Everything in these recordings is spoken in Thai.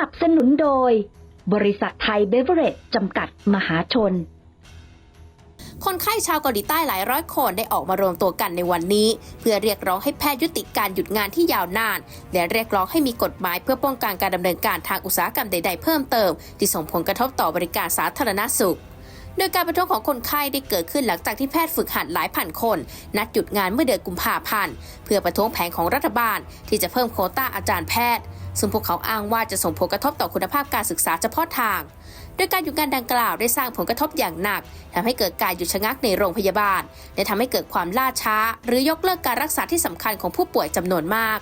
นับสนุนโดย บริษัทไทยเบเวอเรจจำกัดมหาชน คนไข้ชาวเกาหลีใต้หลายร้อยคนได้ออกมารวมตัวกันในวันนี้ เพื่อเรียกร้องให้แพทย์ยุติการหยุดงานที่ยาวนาน และเรียกร้องให้มีกฎหมายเพื่อป้องกันการดำเนินการทางอุตสาหกรรมใด ๆ เพิ่มเติม ที่ส่งผลกระทบต่อบริการสาธารณสุขโดยการประท้วงของคนไข้ได้เกิดขึ้นหลังจากที่แพทย์ฝึกหัดหลายพันคน นัดหยุดงานเมื่อเดือนกุมภาพันธ์ เพื่อประท้วงแผนของรัฐบาล ที่จะเพิ่มโคต้าอาจารย์แพทย์ ซึ่งพวกเขาอ้างว่าจะส่งผลกระทบต่อคุณภาพการศึกษาเฉพาะทาง โดยการหยุดงานดังกล่าวได้สร้างผลกระทบอย่างหนักทำให้เกิดการหยุดชะงักในโรงพยาบาล และทำให้เกิดความล่าช้า หรือยกเลิกการรักษาที่สำคัญของผู้ป่วยจำนวนมาก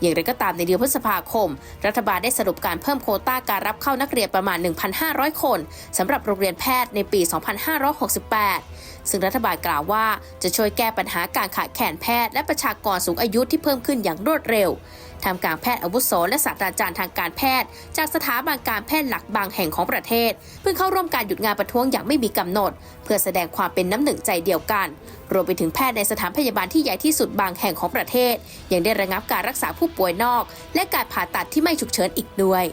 อย่างไรก็ตามในเดือนพฤษภาคม รัฐบาลได้สรุปการเพิ่มโควต้าการรับเข้านักเรียนประมาณ 1,500 คนสำหรับโรงเรียนแพทย์ในปี 2568 ซึ่งรัฐบาลกล่าวว่าจะช่วยแก้ปัญหาการขาดแคลนแพทย์และประชากรสูงอายุที่เพิ่มขึ้นอย่างรวดเร็วทำกลางแพทย์อาวุโสและศาสตราจารย์ทางการแพทย์ จากสถาบันการแพทย์หลักบางแห่งของประเทศ เพิ่งเข้าร่วมการหยุดงานประท้วงอย่างไม่มีกำหนด เพื่อแสดงความเป็นน้ำหนึ่งใจเดียวกัน รวมไปถึงแพทย์ในสถานพยาบาลที่ใหญ่ที่สุดบางแห่งของประเทศ ยังได้ระงับการรักษาผู้ป่วยนอก และการผ่าตัดที่ไม่ฉุกเฉินอีกด้วย